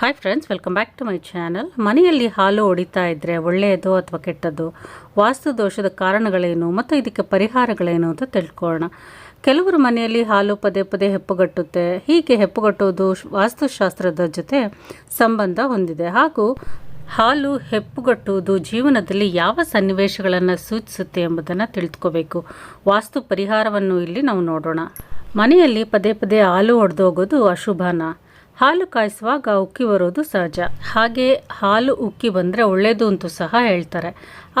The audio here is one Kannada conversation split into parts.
Hi friends welcome back to my channel ಮನೆಯಲ್ಲಿ ಹಾಲು ಹೊಡಿತಾ ಇದ್ದರೆ ಒಳ್ಳೆಯದು ಅಥವಾ ಕೆಟ್ಟದ್ದು ವಾಸ್ತು ದೋಷದ ಕಾರಣಗಳೇನು ಮತ್ತು ಇದಕ್ಕೆ ಪರಿಹಾರಗಳೇನು ಅಂತ ತಿಳ್ಕೊಳ್ಳೋಣ. ಕೆಲವರು ಮನೆಯಲ್ಲಿ ಹಾಲು ಪದೇ ಪದೇ ಹೆಪ್ಪುಗಟ್ಟುತ್ತೆ. ಹೀಗೆ ಹೆಪ್ಪುಗಟ್ಟುವುದು ವಾಸ್ತುಶಾಸ್ತ್ರದ ಜೊತೆ ಸಂಬಂಧ ಹೊಂದಿದೆ. ಹಾಗೂ ಹಾಲು ಹೆಪ್ಪುಗಟ್ಟುವುದು ಜೀವನದಲ್ಲಿ ಯಾವ ಸನ್ನಿವೇಶಗಳನ್ನು ಸೂಚಿಸುತ್ತೆ ಎಂಬುದನ್ನು ತಿಳಿದುಕೋಬೇಕು ವಾಸ್ತು ಪರಿಹಾರವನ್ನು ಇಲ್ಲಿ ನಾವು ನೋಡೋಣ. ಮನೆಯಲ್ಲಿ ಪದೇ ಪದೇ ಹಾಲು ಒಡೆದೋಗೋದು ಅಶುಭನ? ಹಾಲು ಕಾಯಿಸುವಾಗ ಉಕ್ಕಿ ಬರೋದು ಸಹಜ. ಹಾಗೆ ಹಾಲು ಉಕ್ಕಿ ಬಂದರೆ ಒಳ್ಳೆಯದು ಅಂತೂ ಸಹ ಹೇಳ್ತಾರೆ.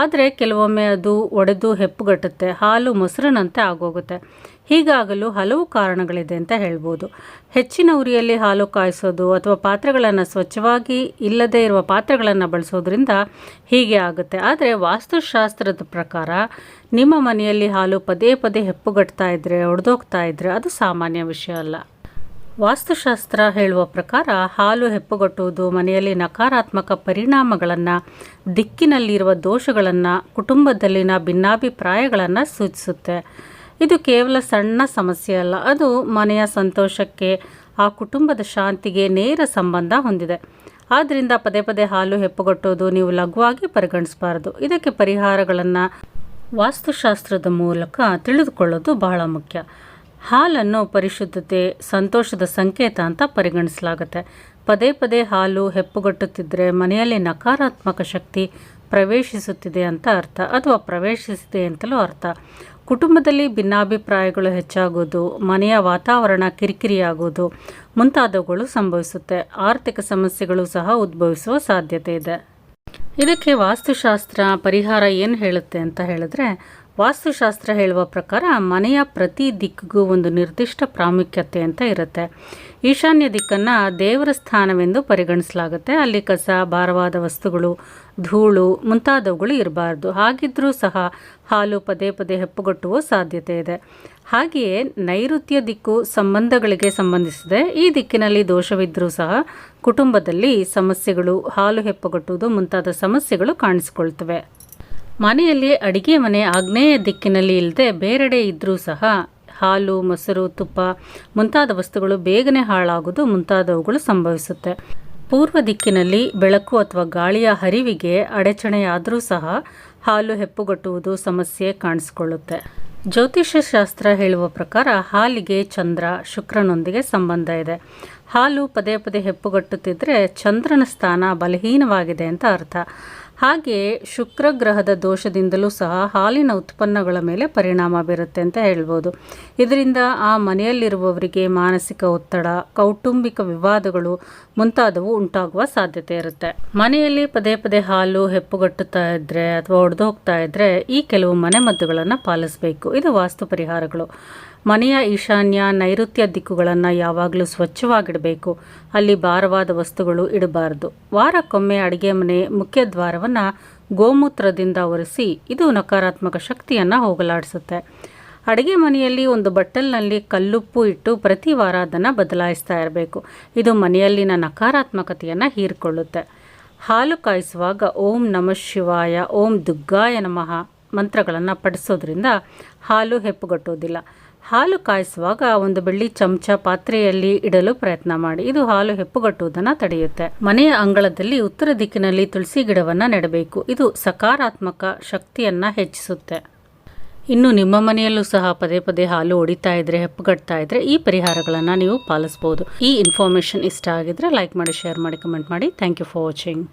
ಆದರೆ ಕೆಲವೊಮ್ಮೆ ಅದು ಒಡೆದು ಹೆಪ್ಪುಗಟ್ಟುತ್ತೆ, ಹಾಲು ಮೊಸರಿನಂತೆ ಆಗೋಗುತ್ತೆ. ಹೀಗಾಗಲು ಹಲವು ಕಾರಣಗಳಿದೆ ಅಂತ ಹೇಳ್ಬೋದು. ಹೆಚ್ಚಿನ ಉರಿಯಲ್ಲಿ ಹಾಲು ಕಾಯಿಸೋದು ಅಥವಾ ಪಾತ್ರೆಗಳನ್ನು ಸ್ವಚ್ಛವಾಗಿ ಇಲ್ಲದೇ ಇರುವ ಪಾತ್ರೆಗಳನ್ನು ಬಳಸೋದ್ರಿಂದ ಹೀಗೆ ಆಗುತ್ತೆ. ಆದರೆ ವಾಸ್ತುಶಾಸ್ತ್ರದ ಪ್ರಕಾರ ನಿಮ್ಮ ಮನೆಯಲ್ಲಿ ಹಾಲು ಪದೇ ಪದೇ ಹೆಪ್ಪುಗಟ್ತಾ ಇದ್ದರೆ ಒಡೆದೋಗ್ತಾ ಇದ್ದರೆ ಅದು ಸಾಮಾನ್ಯ ವಿಷಯ ಅಲ್ಲ. ವಾಸ್ತುಶಾಸ್ತ್ರ ಹೇಳುವ ಪ್ರಕಾರ ಹಾಲು ಹೆಪ್ಪುಗಟ್ಟುವುದು ಮನೆಯಲ್ಲಿ ನಕಾರಾತ್ಮಕ ಪರಿಣಾಮಗಳನ್ನು, ದಿಕ್ಕಿನಲ್ಲಿರುವ ದೋಷಗಳನ್ನು, ಕುಟುಂಬದಲ್ಲಿನ ಭಿನ್ನಾಭಿಪ್ರಾಯಗಳನ್ನು ಸೂಚಿಸುತ್ತೆ. ಇದು ಕೇವಲ ಸಣ್ಣ ಸಮಸ್ಯೆ ಅಲ್ಲ, ಅದು ಮನೆಯ ಸಂತೋಷಕ್ಕೆ, ಆ ಕುಟುಂಬದ ಶಾಂತಿಗೆ ನೇರ ಸಂಬಂಧ ಹೊಂದಿದೆ. ಆದ್ದರಿಂದ ಪದೇ ಪದೇ ಹಾಲು ಹೆಪ್ಪುಗಟ್ಟೋದು ನೀವು ಲಘುವಾಗಿ ಪರಿಗಣಿಸಬಾರದು. ಇದಕ್ಕೆ ಪರಿಹಾರಗಳನ್ನು ವಾಸ್ತುಶಾಸ್ತ್ರದ ಮೂಲಕ ತಿಳಿದುಕೊಳ್ಳೋದು ಬಹಳ ಮುಖ್ಯ. ಹಾಲನ್ನು ಪರಿಶುದ್ಧತೆ, ಸಂತೋಷದ ಸಂಕೇತ ಅಂತ ಪರಿಗಣಿಸಲಾಗುತ್ತೆ. ಪದೇ ಪದೇ ಹಾಲು ಹೆಪ್ಪುಗಟ್ಟುತ್ತಿದ್ದರೆ ಮನೆಯಲ್ಲಿ ನಕಾರಾತ್ಮಕ ಶಕ್ತಿ ಪ್ರವೇಶಿಸುತ್ತಿದೆ ಅಂತ ಅರ್ಥ. ಅಥವಾ ಪ್ರವೇಶಿಸಿದೆ ಅಂತಲೂ ಅರ್ಥ. ಕುಟುಂಬದಲ್ಲಿ ಭಿನ್ನಾಭಿಪ್ರಾಯಗಳು ಹೆಚ್ಚಾಗೋದು, ಮನೆಯ ವಾತಾವರಣ ಕಿರಿಕಿರಿಯಾಗೋದು ಮುಂತಾದವುಗಳು ಸಂಭವಿಸುತ್ತೆ. ಆರ್ಥಿಕ ಸಮಸ್ಯೆಗಳು ಸಹ ಉದ್ಭವಿಸುವ ಸಾಧ್ಯತೆ ಇದೆ. ಇದಕ್ಕೆ ವಾಸ್ತುಶಾಸ್ತ್ರ ಪರಿಹಾರ ಏನು ಹೇಳುತ್ತೆ ಅಂತ ಹೇಳಿದ್ರೆ ವಾಸ್ತುಶಾಸ್ತ್ರ ಹೇಳುವ ಪ್ರಕಾರ ಮನೆಯ ಪ್ರತಿ ದಿಕ್ಕಿಗೂ ಒಂದು ನಿರ್ದಿಷ್ಟ ಪ್ರಾಮುಖ್ಯತೆ ಅಂತ ಇರುತ್ತೆ. ಈಶಾನ್ಯ ದಿಕ್ಕನ್ನು ದೇವರ ಸ್ಥಾನವೆಂದು ಪರಿಗಣಿಸಲಾಗುತ್ತೆ. ಅಲ್ಲಿ ಕಸ, ಭಾರವಾದ ವಸ್ತುಗಳು, ಧೂಳು ಮುಂತಾದವುಗಳು ಇರಬಾರ್ದು. ಹಾಗಿದ್ರೂ ಸಹ ಹಾಲು ಪದೇ ಪದೇ ಹೆಪ್ಪುಗಟ್ಟುವ ಸಾಧ್ಯತೆ ಇದೆ. ಹಾಗೆಯೇ ನೈಋತ್ಯ ದಿಕ್ಕು ಸಂಬಂಧಗಳಿಗೆ ಸಂಬಂಧಿಸಿದೆ. ಈ ದಿಕ್ಕಿನಲ್ಲಿ ದೋಷವಿದ್ದರೂ ಸಹ ಕುಟುಂಬದಲ್ಲಿ ಸಮಸ್ಯೆಗಳು, ಹಾಲು ಹೆಪ್ಪುಗಟ್ಟುವುದು ಮುಂತಾದ ಸಮಸ್ಯೆಗಳು ಕಾಣಿಸಿಕೊಳ್ತವೆ. ಮನೆಯಲ್ಲಿ ಅಡಿಗೆ ಮನೆ ಆಗ್ನೇಯ ದಿಕ್ಕಿನಲ್ಲಿ ಇಲ್ಲದೆ ಬೇರೆಡೆ ಇದ್ದರೂ ಸಹ ಹಾಲು, ಮೊಸರು, ತುಪ್ಪ ಮುಂತಾದ ವಸ್ತುಗಳು ಬೇಗನೆ ಹಾಳಾಗೋದು ಮುಂತಾದವುಗಳು ಸಂಭವಿಸುತ್ತೆ. ಪೂರ್ವ ದಿಕ್ಕಿನಲ್ಲಿ ಬೆಳಕು ಅಥವಾ ಗಾಳಿಯ ಹರಿವಿಗೆ ಅಡಚಣೆಯಾದರೂ ಸಹ ಹಾಲು ಹೆಪ್ಪುಗಟ್ಟುವುದು ಸಮಸ್ಯೆ ಕಾಣಿಸಿಕೊಳ್ಳುತ್ತೆ. ಜ್ಯೋತಿಷ್ಯ ಶಾಸ್ತ್ರ ಹೇಳುವ ಪ್ರಕಾರ ಹಾಲಿಗೆ ಚಂದ್ರ, ಶುಕ್ರನೊಂದಿಗೆ ಸಂಬಂಧ ಇದೆ. ಹಾಲು ಪದೇ ಪದೇ ಹೆಪ್ಪುಗಟ್ಟುತ್ತಿದ್ದರೆ ಚಂದ್ರನ ಸ್ಥಾನ ಬಲಹೀನವಾಗಿದೆ ಅಂತ ಅರ್ಥ. ಹಾಗೆಯೇ ಶುಕ್ರ ಗ್ರಹದ ದೋಷದಿಂದಲೂ ಸಹ ಹಾಲಿನ ಉತ್ಪನ್ನಗಳ ಮೇಲೆ ಪರಿಣಾಮ ಬೀರುತ್ತೆ ಅಂತ ಹೇಳ್ಬೋದು. ಇದರಿಂದ ಆ ಮನೆಯಲ್ಲಿರುವವರಿಗೆ ಮಾನಸಿಕ ಒತ್ತಡ, ಕೌಟುಂಬಿಕ ವಿವಾದಗಳು ಮುಂತಾದವು ಉಂಟಾಗುವ ಸಾಧ್ಯತೆ ಇರುತ್ತೆ. ಮನೆಯಲ್ಲಿ ಪದೇ ಪದೇ ಹಾಲು ಹೆಪ್ಪುಗಟ್ಟುತ್ತಾ ಇದ್ದರೆ ಅಥವಾ ಒಡೆದು ಹೋಗ್ತಾ ಇದ್ದರೆ ಈ ಕೆಲವು ಮನೆಮದ್ದುಗಳನ್ನು ಪಾಲಿಸಬೇಕು. ಇದು ವಾಸ್ತು ಪರಿಹಾರಗಳು. ಮನೆಯ ಈಶಾನ್ಯ ನೈಋತ್ಯ ದಿಕ್ಕುಗಳನ್ನು ಯಾವಾಗಲೂ ಸ್ವಚ್ಛವಾಗಿಡಬೇಕು. ಅಲ್ಲಿ ಭಾರವಾದ ವಸ್ತುಗಳು ಇಡಬಾರದು. ವಾರಕ್ಕೊಮ್ಮೆ ಅಡುಗೆ ಮನೆ ಮುಖ್ಯ ದ್ವಾರವನ್ನು ಗೋಮೂತ್ರದಿಂದ ಒರೆಸಿ ಇದು ನಕಾರಾತ್ಮಕ ಶಕ್ತಿಯನ್ನು ಹೋಗಲಾಡಿಸುತ್ತೆ. ಅಡುಗೆ ಮನೆಯಲ್ಲಿ ಒಂದು ಬಟ್ಟಲ್ನಲ್ಲಿ ಕಲ್ಲುಪ್ಪು ಇಟ್ಟು ಪ್ರತಿ ವಾರ ಅದನ್ನು ಬದಲಾಯಿಸ್ತಾ ಇರಬೇಕು. ಇದು ಮನೆಯಲ್ಲಿನ ನಕಾರಾತ್ಮಕತೆಯನ್ನು ಹೀರಿಕೊಳ್ಳುತ್ತೆ. ಹಾಲು ಕಾಯಿಸುವಾಗ ಓಂ ನಮಃ ಶಿವಾಯ, ಓಂ ದುಗ್ಗಾಯ ನಮಃ ಮಂತ್ರಗಳನ್ನು ಪಡಿಸೋದ್ರಿಂದ ಹಾಲು ಹೆಪ್ಪುಗಟ್ಟೋದಿಲ್ಲ. ಹಾಲು ಕಾಯಿಸುವಾಗ ಒಂದು ಬೆಳ್ಳಿ ಚಮಚ ಪಾತ್ರೆಯಲ್ಲಿ ಇಡಲು ಪ್ರಯತ್ನ ಮಾಡಿ. ಇದು ಹಾಲು ಹೆಪ್ಪುಗಟ್ಟುವುದನ್ನು ತಡೆಯುತ್ತೆ. ಮನೆಯ ಅಂಗಳದಲ್ಲಿ ಉತ್ತರ ದಿಕ್ಕಿನಲ್ಲಿ ತುಳಸಿ ಗಿಡವನ್ನು ನೆಡಬೇಕು. ಇದು ಸಕಾರಾತ್ಮಕ ಶಕ್ತಿಯನ್ನು ಹೆಚ್ಚಿಸುತ್ತೆ. ಇನ್ನು ನಿಮ್ಮ ಮನೆಯಲ್ಲೂ ಸಹ ಪದೇ ಪದೇ ಹಾಲು ಹೊಡಿತಾ ಇದ್ರೆ, ಹೆಪ್ಪುಗಟ್ತಾ ಇದ್ರೆ ಈ ಪರಿಹಾರಗಳನ್ನು ನೀವು ಪಾಲಿಸ್ಬೋದು. ಈ ಇನ್ಫಾರ್ಮೇಷನ್ ಇಷ್ಟ ಆಗಿದ್ರೆ ಲೈಕ್ ಮಾಡಿ, ಶೇರ್ ಮಾಡಿ, ಕಮೆಂಟ್ ಮಾಡಿ. Thank you for watching.